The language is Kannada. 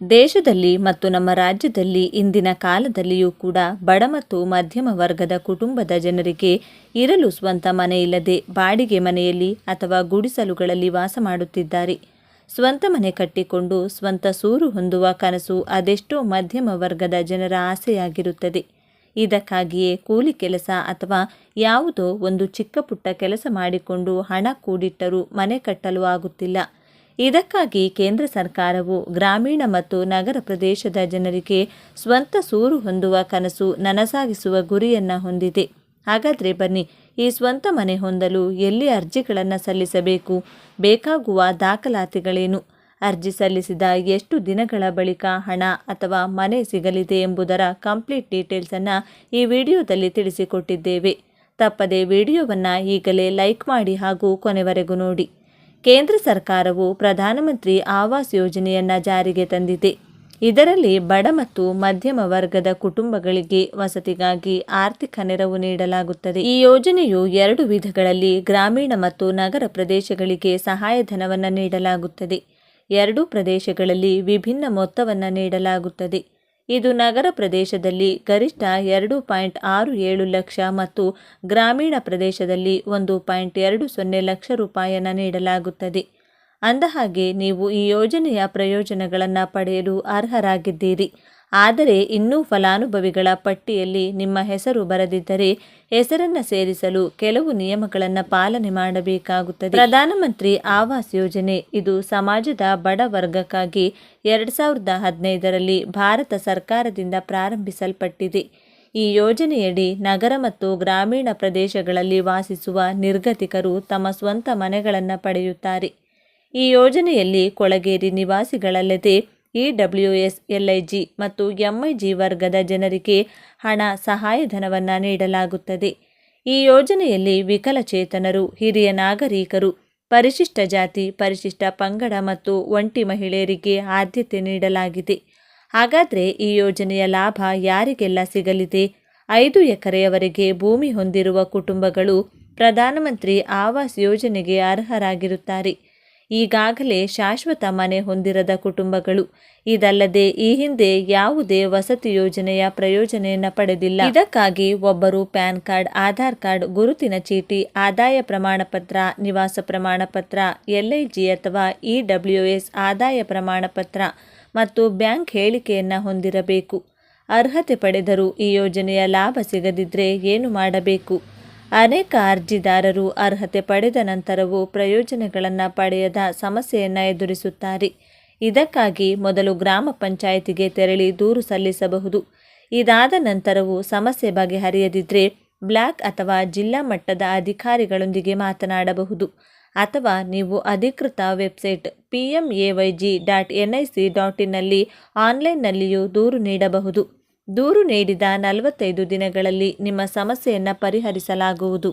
ದೇಶದಲ್ಲಿ ಮತ್ತು ನಮ್ಮ ರಾಜ್ಯದಲ್ಲಿ ಇಂದಿನ ಕಾಲದಲ್ಲಿಯೂ ಕೂಡ ಬಡ ಮತ್ತು ಮಧ್ಯಮ ವರ್ಗದ ಕುಟುಂಬದ ಜನರಿಗೆ ಇರಲು ಸ್ವಂತ ಮನೆಯಿಲ್ಲದೆ ಬಾಡಿಗೆ ಮನೆಯಲ್ಲಿ ಅಥವಾ ಗುಡಿಸಲುಗಳಲ್ಲಿ ವಾಸ ಮಾಡುತ್ತಿದ್ದಾರೆ. ಸ್ವಂತ ಮನೆ ಕಟ್ಟಿಕೊಂಡು ಸ್ವಂತ ಸೂರು ಹೊಂದುವ ಕನಸು ಅದೆಷ್ಟೋ ಮಧ್ಯಮ ವರ್ಗದ ಜನರ ಆಸೆಯಾಗಿರುತ್ತದೆ. ಇದಕ್ಕಾಗಿಯೇ ಕೂಲಿ ಕೆಲಸ ಅಥವಾ ಯಾವುದೋ ಒಂದು ಚಿಕ್ಕ ಪುಟ್ಟ ಕೆಲಸ ಮಾಡಿಕೊಂಡು ಹಣ ಕೂಡಿಟ್ಟರೂ ಮನೆ ಕಟ್ಟಲು ಆಗುತ್ತಿಲ್ಲ. ಇದಕ್ಕಾಗಿ ಕೇಂದ್ರ ಸರ್ಕಾರವು ಗ್ರಾಮೀಣ ಮತ್ತು ನಗರ ಪ್ರದೇಶದ ಜನರಿಗೆ ಸ್ವಂತ ಸೂರು ಹೊಂದುವ ಕನಸು ನನಸಾಗಿಸುವ ಗುರಿಯನ್ನು ಹೊಂದಿದೆ. ಹಾಗಾದರೆ ಬನ್ನಿ, ಈ ಸ್ವಂತ ಮನೆ ಹೊಂದಲು ಎಲ್ಲಿ ಅರ್ಜಿಗಳನ್ನು ಸಲ್ಲಿಸಬೇಕು? ಬೇಕಾಗುವ ದಾಖಲಾತಿಗಳೇನು? ಅರ್ಜಿ ಸಲ್ಲಿಸಿದ ಎಷ್ಟು ದಿನಗಳ ಬಳಿಕ ಹಣ ಅಥವಾ ಮನೆ ಸಿಗಲಿದೆ ಎಂಬುದರ ಕಂಪ್ಲೀಟ್ ಡೀಟೇಲ್ಸನ್ನು ಈ ವಿಡಿಯೋದಲ್ಲಿ ತಿಳಿಸಿಕೊಟ್ಟಿದ್ದೇವೆ. ತಪ್ಪದೆ ವಿಡಿಯೋವನ್ನು ಈಗಲೇ ಲೈಕ್ ಮಾಡಿ ಹಾಗೂ ಕೊನೆವರೆಗೂ ನೋಡಿ. ಕೇಂದ್ರ ಸರ್ಕಾರವು ಪ್ರಧಾನಮಂತ್ರಿ ಆವಾಸ್ ಯೋಜನೆಯನ್ನು ಜಾರಿಗೆ ತಂದಿದೆ. ಇದರಲ್ಲಿ ಬಡ ಮತ್ತು ಮಧ್ಯಮ ವರ್ಗದ ಕುಟುಂಬಗಳಿಗೆ ವಸತಿಗಾಗಿ ಆರ್ಥಿಕ ನೆರವು ನೀಡಲಾಗುತ್ತದೆ. ಈ ಯೋಜನೆಯು ಎರಡು ವಿಧಗಳಲ್ಲಿ ಗ್ರಾಮೀಣ ಮತ್ತು ನಗರ ಪ್ರದೇಶಗಳಿಗೆ ಸಹಾಯಧನವನ್ನು ನೀಡಲಾಗುತ್ತದೆ. ಎರಡೂ ಪ್ರದೇಶಗಳಲ್ಲಿ ವಿಭಿನ್ನ ಮೊತ್ತವನ್ನು ನೀಡಲಾಗುತ್ತದೆ. ಇದು ನಗರ ಪ್ರದೇಶದಲ್ಲಿ ಗರಿಷ್ಠ ಎರಡು ಪಾಯಿಂಟ್ ಆರು ಏಳು ಲಕ್ಷ ಮತ್ತು ಗ್ರಾಮೀಣ ಪ್ರದೇಶದಲ್ಲಿ ಒಂದು ಪಾಯಿಂಟ್ ಎರಡು ಸೊನ್ನೆ ಲಕ್ಷ ರೂಪಾಯಿಯನ್ನು ನೀಡಲಾಗುತ್ತದೆ. ಅಂದಹಾಗೆ ನೀವು ಈ ಯೋಜನೆಯ ಪ್ರಯೋಜನಗಳನ್ನು ಪಡೆಯಲು ಅರ್ಹರಾಗಿದ್ದೀರಿ. ಆದರೆ ಇನ್ನೂ ಫಲಾನುಭವಿಗಳ ಪಟ್ಟಿಯಲ್ಲಿ ನಿಮ್ಮ ಹೆಸರು ಬರದಿದ್ದರೆ ಹೆಸರನ್ನು ಸೇರಿಸಲು ಕೆಲವು ನಿಯಮಗಳನ್ನು ಪಾಲನೆ ಮಾಡಬೇಕಾಗುತ್ತದೆ. ಪ್ರಧಾನಮಂತ್ರಿ ಆವಾಸ್ ಯೋಜನೆ ಇದು ಸಮಾಜದ ಬಡ ವರ್ಗಕ್ಕಾಗಿ ಎರಡು ಸಾವಿರದ ಹದಿನೈದರಲ್ಲಿ ಭಾರತ ಸರ್ಕಾರದಿಂದ ಪ್ರಾರಂಭಿಸಲ್ಪಟ್ಟಿದೆ. ಈ ಯೋಜನೆಯಡಿ ನಗರ ಮತ್ತು ಗ್ರಾಮೀಣ ಪ್ರದೇಶಗಳಲ್ಲಿ ವಾಸಿಸುವ ನಿರ್ಗತಿಕರು ತಮ್ಮ ಸ್ವಂತ ಮನೆಗಳನ್ನು ಪಡೆಯುತ್ತಾರೆ. ಈ ಯೋಜನೆಯಲ್ಲಿ ಕೊಳಗೇರಿ ನಿವಾಸಿಗಳಲ್ಲದೆ E S L I G ಮತ್ತು ಎಂಐಜಿ ವರ್ಗದ ಜನರಿಗೆ ಹಣ ಸಹಾಯಧನವನ್ನು ನೀಡಲಾಗುತ್ತದೆ. ಈ ಯೋಜನೆಯಲ್ಲಿ ವಿಕಲಚೇತನರು, ಹಿರಿಯ ನಾಗರಿಕರು, ಪರಿಶಿಷ್ಟ ಜಾತಿ, ಪರಿಶಿಷ್ಟ ಪಂಗಡ ಮತ್ತು ಒಂಟಿ ಮಹಿಳೆಯರಿಗೆ ಆದ್ಯತೆ ನೀಡಲಾಗಿದೆ. ಹಾಗಾದರೆ ಈ ಯೋಜನೆಯ ಲಾಭ ಯಾರಿಗೆಲ್ಲ ಸಿಗಲಿದೆ? ಐದು ಎಕರೆಯವರೆಗೆ ಭೂಮಿ ಹೊಂದಿರುವ ಕುಟುಂಬಗಳು ಪ್ರಧಾನಮಂತ್ರಿ ಆವಾಸ್ ಯೋಜನೆಗೆ ಅರ್ಹರಾಗಿರುತ್ತಾರೆ. ಈಗಾಗಲೇ ಶಾಶ್ವತ ಮನೆ ಹೊಂದಿರದ ಕುಟುಂಬಗಳು. ಇದಲ್ಲದೆ ಈ ಹಿಂದೆ ಯಾವುದೇ ವಸತಿ ಯೋಜನೆಯ ಪ್ರಯೋಜನೆಯನ್ನು ಪಡೆದಿಲ್ಲ. ಇದಕ್ಕಾಗಿ ಒಬ್ಬರು ಪ್ಯಾನ್ ಕಾರ್ಡ್, ಆಧಾರ್ ಕಾರ್ಡ್, ಗುರುತಿನ ಚೀಟಿ, ಆದಾಯ ಪ್ರಮಾಣ ಪತ್ರ ನಿವಾಸ ಪ್ರಮಾಣ ಪತ್ರ ಎಲ್ಐಜಿ ಅಥವಾ ಇ ಡಬ್ಲ್ಯೂ ಎಸ್ ಆದಾಯ ಪ್ರಮಾಣ ಪತ್ರ ಮತ್ತು ಬ್ಯಾಂಕ್ ಹೇಳಿಕೆಯನ್ನು ಹೊಂದಿರಬೇಕು. ಅರ್ಹತೆ ಪಡೆದರೂ ಈ ಯೋಜನೆಯ ಲಾಭ ಸಿಗದಿದ್ದರೆ ಏನು ಮಾಡಬೇಕು? ಅನೇಕ ಅರ್ಜಿದಾರರು ಅರ್ಹತೆ ಪಡೆದ ನಂತರವೂ ಪ್ರಯೋಜನಗಳನ್ನು ಪಡೆಯದ ಸಮಸ್ಯೆಯನ್ನು ಎದುರಿಸುತ್ತಾರೆ. ಇದಕ್ಕಾಗಿ ಮೊದಲು ಗ್ರಾಮ ಪಂಚಾಯಿತಿಗೆ ತೆರಳಿ ದೂರು ಸಲ್ಲಿಸಬಹುದು. ಇದಾದ ನಂತರವೂ ಸಮಸ್ಯೆ ಬಗೆಹರಿಯದಿದ್ದರೆ ಬ್ಲಾಕ್ ಅಥವಾ ಜಿಲ್ಲಾ ಮಟ್ಟದ ಅಧಿಕಾರಿಗಳೊಂದಿಗೆ ಮಾತನಾಡಬಹುದು. ಅಥವಾ ನೀವು ಅಧಿಕೃತ website P M A Y G dot N I C dot ಇನ್ನಲ್ಲಿ ಆನ್ಲೈನ್ನಲ್ಲಿಯೂ ದೂರು ನೀಡಬಹುದು. ದೂರು ನೀಡಿದ ನಲವತ್ತೈದು ದಿನಗಳಲ್ಲಿ ನಿಮ್ಮ ಸಮಸ್ಯೆಯನ್ನು ಪರಿಹರಿಸಲಾಗುವುದು.